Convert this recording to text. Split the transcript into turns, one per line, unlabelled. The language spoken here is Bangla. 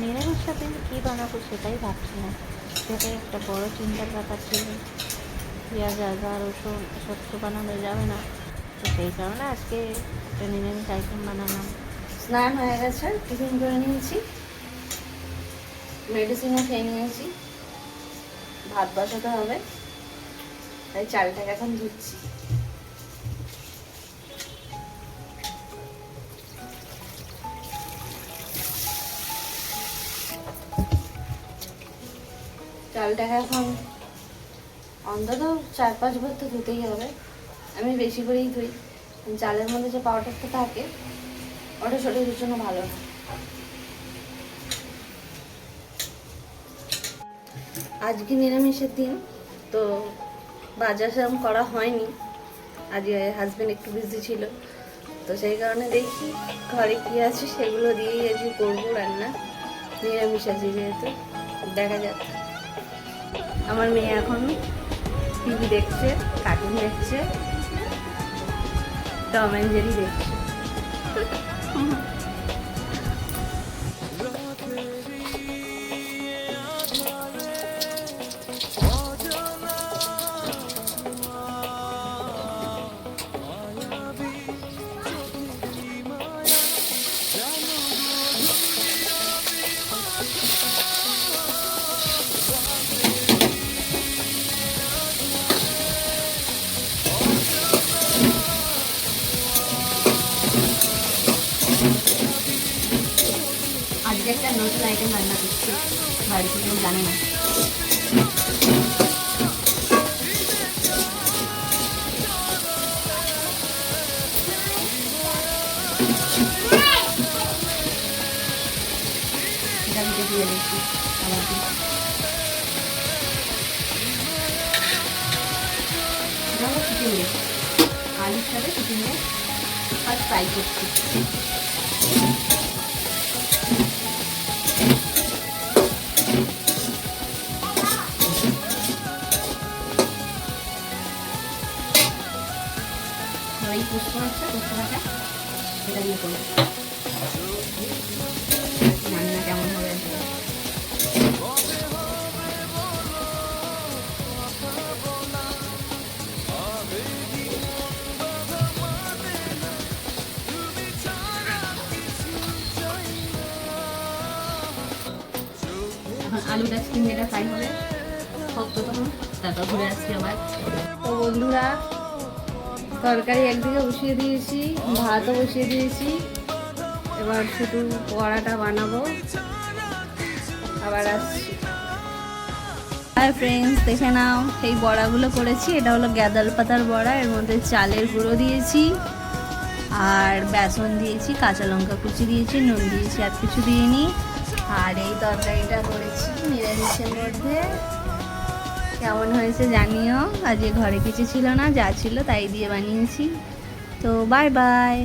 নিরামিষ সাথে কী বানাবো সেটাই ভাবছি না। সেটাই একটা বড় চিন্তার ব্যাপার ছিল। পেঁয়াজ, আদা, রসুন এসব তো বানানো যাবে না। তো সেই কারণে আজকে একটা নিরামিষ আইটেম বানালাম।
স্নান হয়ে গেছে, টিফিন করে নিয়েছি। মেডিসিনও খেয়ে নিয়েছি। ভাত বসাতে হবে। তাই চালটাকে এখন ধুচ্ছি। চালটাকে এখন অন্তত চার পাঁচ বার তো ধুতেই হবে। আমি বেশি করেই ধুই। চালের মধ্যে যে পাউডারটা থাকে, ওটা শরীরের জন্য ভালো না। আজকে নিরামিষের দিন, তো বাজার সেরকম করা হয়নি। আজকে হাজবেন্ড একটু বিজি ছিল। তো সেই কারণে দেখি ঘরে কি আছে, সেগুলো দিয়েই আজকে করব রান্না। নিরামিষ আছে যেহেতু, দেখা যাক। আমার মেয়ে এখন টিভি দেখছে কার্টুন দেখছে টম অ্যান্ড জেরি দেখছে। আজকে একটা নতুন আইটেম রান্না করছি। বাড়িতে কেউ জানে না। দিয়ে দিচ্ছি। এটা চিকেন আলুর সাথে চিকেন ফার্স্ট ফ্রাই করছি। এই পুষ্প আছে পুষ্পটা এটা দিয়ে করব। কেমন হবে? আলুটা চিংড়িটা ফ্রাই হবে। হোক তো তখন? তারপর ঘুরে আসছি আবার। তো বন্ধুরা তরকারি একদিকে বসিয়ে দিয়েছি, ভাতও বসিয়ে দিয়েছি। এবার শুধু বড়াটা বানাবো। আবার আসছি। হাই ফ্রেন্ডস দেখে নাও, এই বড়াগুলো করেছি। এটা হলো গ্যাদাল পাতার বড়া, এর মধ্যে চালের গুঁড়ো দিয়েছি। আর বেসন দিয়েছি, কাঁচা লঙ্কা কুচি দিয়েছি, নুন দিয়েছি, আর কিছু দিইনি। আর এই তরকারিটা করেছি, নিরামিষের মধ্যে। কেমন হয়েছে জানিও। আজকে ঘরে কিছু ছিল না, যা ছিল তাই দিয়ে বানিয়েছি। তো বাই বাই